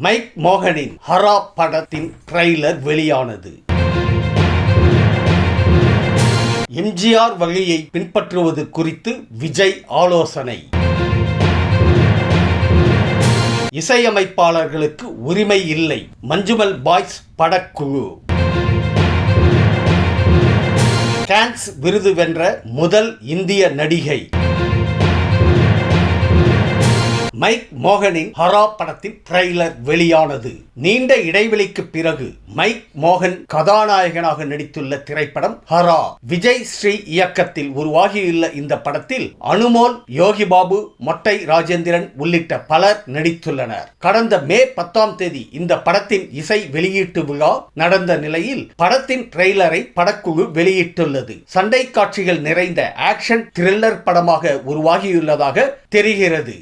Mic மோகனின் Hara படத்தின் trailer வெளியானது. எம்ஜிஆர் வழியை பின்பற்றுவது குறித்து விஜய் ஆலோசனை. இசையமைப்பாளர்களுக்கு உரிமை இல்லை. மஞ்சுமல் பாய்ஸ் படக்குழு. கேன்ஸ் விருது வென்ற முதல் இந்திய நடிகை. மைக் மோகனின் ஹரா படத்தின் ட்ரெய்லர் வெளியானது. நீண்ட இடைவெளிக்கு பிறகு மைக் மோகன் கதாநாயகனாக நடித்துள்ள திரைப்படம் ஹரா. விஜய் ஸ்ரீ இயக்கத்தில் உருவாகியுள்ள இந்த படத்தில் அனுமோல் யோகி பாபு மொட்டை ராஜேந்திரன் உள்ளிட்ட பலர் நடித்துள்ளனர். கடந்த மே பத்தாம் தேதி இந்த படத்தின் இசை வெளியீட்டு விழா நடந்த நிலையில் படத்தின் ட்ரெய்லரை படக்குழு வெளியிட்டுள்ளது. சண்டை காட்சிகள் நிறைந்த ஆக்ஷன் த்ரில்லர் படமாக உருவாகியுள்ளதாக தெரிகிறது.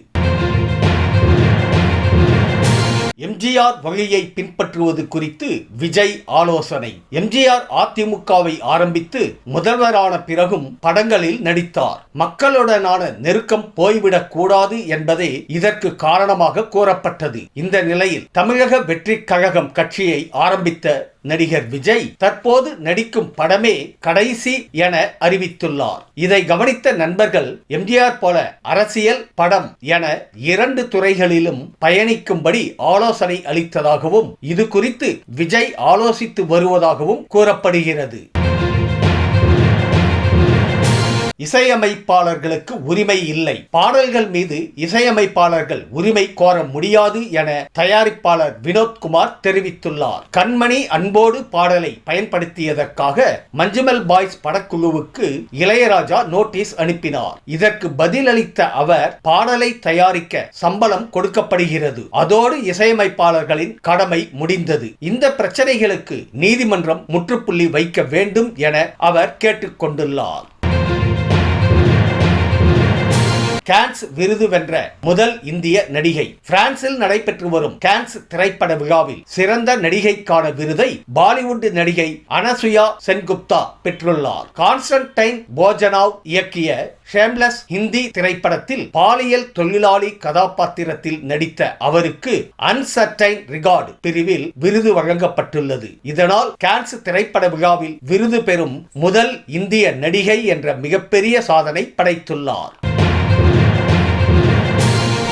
எம் எம்ஜிஆர் வகையை பின்பற்றுவது குறித்து விஜய் ஆலோசனை. எம்ஜிஆர் அதிமுகவை ஆரம்பித்து முதல்வரான பிறகும் படங்களில் நடித்தார். மக்களுடனான நெருக்கம் போய்விடக் கூடாது என்பதே இதற்கு காரணமாக கூறப்பட்டது. இந்த நிலையில் தமிழக வெற்றி கழகம் கட்சியை ஆரம்பித்த நடிகர் விஜய் தற்போது நடிக்கும் படமே கடைசி என அறிவித்துள்ளார். இதை கவனித்த நண்பர்கள் எம்ஜிஆர் போல அரசியல் படம் என இரண்டு துறைகளிலும் பயணிக்கும்படி ஆலோசனை ஆலோசனை அளித்ததாகவும் இது குறித்து விஜய் ஆலோசித்து வருவதாகவும் கூறப்படுகிறது. இசையமைப்பாளர்களுக்கு உரிமை இல்லை. பாடல்கள் மீது இசையமைப்பாளர்கள் உரிமை கோர முடியாது என தயாரிப்பாளர் வினோத்குமார் தெரிவித்துள்ளார். கண்மணி அன்போடு பாடலை பயன்படுத்தியதற்காக மஞ்சுமல் பாய்ஸ் படக்குழுவுக்கு இளையராஜா நோட்டீஸ் அனுப்பினார். இதற்கு பதிலளித்த அவர் பாடலை தயாரிக்க சம்பளம் கொடுக்கப்படுகிறது. அதோடு இசையமைப்பாளர்களின் கடமை முடிந்தது. இந்த பிரச்சனைகளுக்கு நீதிமன்றம் முற்றுப்புள்ளி வைக்க வேண்டும் என அவர் கேட்டுக்கொண்டுள்ளார். கேன்ஸ் விருது வென்ற முதல் இந்திய நடிகை. பிரான்சில் நடைபெற்று வரும் கேன்ஸ் திரைப்பட விழாவில் சிறந்த நடிகைக்கான விருதை பாலிவுட் நடிகை அனசுயா சென்குப்தா பெற்றுள்ளார். கான்ஸ்டன்டைன் போஜனாவ் இயக்கிய ஷேம்லெஸ் ஹிந்தி திரைப்படத்தில் பாலியல் தொழிலாளி கதாபாத்திரத்தில் நடித்த அவருக்கு அன்சர்டைன் ரிகார்டு பிரிவில் விருது வழங்கப்பட்டுள்ளது. இதனால் கேன்ஸ் திரைப்பட விழாவில் விருது பெறும் முதல் இந்திய நடிகை என்ற மிகப்பெரிய சாதனை படைத்துள்ளார்.